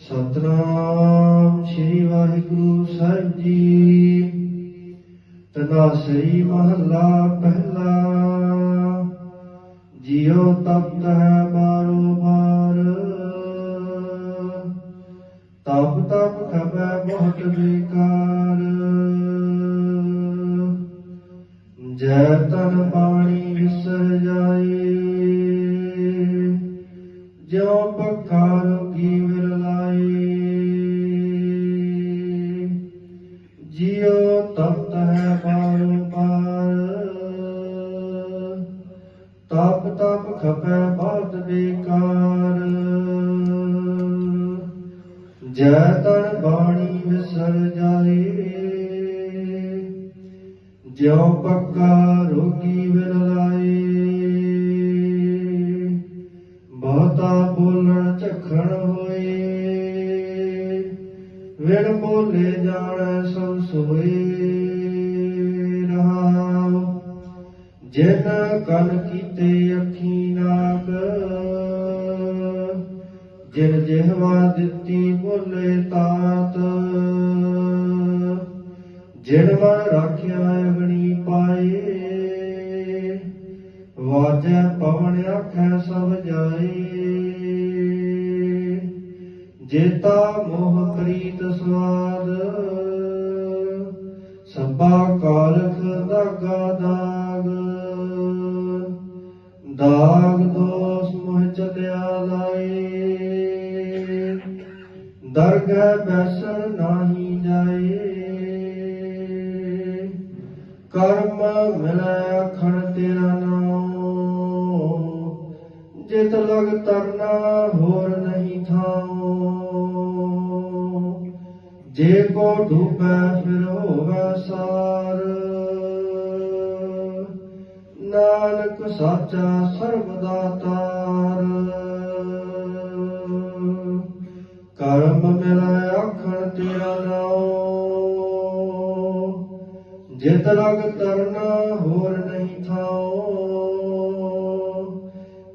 ਸਤਨਾਮ ਸ੍ਰੀ ਵਾਹਿਗੁਰੂ ਸਾਹਿਬ ਜੀ। ਤਦਾ ਸ੍ਰੀ ਮਹੱਲਾ ਪਹਿਲਾ। ਜਿਉ ਤਪਤ ਹੈ ਬਾਰੋ ਬਾਰ। ਤਪ ਤਪ ਖਬੈ ਬਹੁਤ ਬੇਕਾਰ ਜੈ ਤਨ ਬਾਣੀ ਵਿਸਰ ਜਾਏ। ਜੋ ਪੱਖਾ ਰੋਗੀ ਵਿਰਲਾਏ, ਜਿਉ ਤਪਤ ਹੈ ਬਾਰੋ ਬਾਰ ਤਪ ਤਪ ਖਪੈ ਬਹੁਤ ਬੇਕਾਰ। ਜੈ ਤਨ ਬਾਣੀ ਵਿਸਰ ਜਾਏ, ਜਿਉ ਪੱਕਾ ਰੋਗੀ ਵਿਰਲਾਏ। ਹੋਏ। ਵਿਣ ਬੋਲੇ ਜਾਣੈ ਸਭ ਸੋਏ ਰਹਾਉ। ਜਿਨ ਕਨ ਕੀਤੇ ਅੱਖੀ ਨਾਕ ਜਿਨ ਜਿਹਵਾ ਦਿੱਤੀ ਬੋਲੇ ਤਾਤ ਜਿਨ ਮਨ ਰਾਖਿਆ ਅਗਣੀ ਪਾਏ, ਵਾਜੈ ਪਵਨ ਆਖੈ ਸਭ ਜਾਏ। ਜੇਤਾ ਮੋਹ ਕਰੀਤ ਸਵਾਦ, ਸਭਾ ਕਾਲਖ ਦਾਗਾ ਦਾਗ। ਦਾਗ ਦੋਸ ਮੋਹ ਚਲਿਆ ਲਾਏ, ਦਰਗਹਿ ਬੈਸਣ ਨਾਹੀ ਜਾਏ। ਕਰਮ ਮਿਲੈ ਖਣ ਤੇਰਾ ਨਾਮ ਜਿਤ ਲਗ ਤਰਨਾ ਹੋਰ ਨਹੀਂ ਥਾਉ। ਜੇ ਕੋ ਡੂਬੈ ਫਿਰ ਹੋਵੇ ਸਾਰ। ਨਾਨਕ ਸਾਚਾ ਸਰਬ ਦਾਤਾਰ ਕਰਮ ਮੇਰਾ ਆਖਣ ਤੇਰਾ ਨਾਮ ਜਿਤ ਲਗ ਤਰਨਾ ਹੋਰ ਨਹੀਂ ਥਾਉ।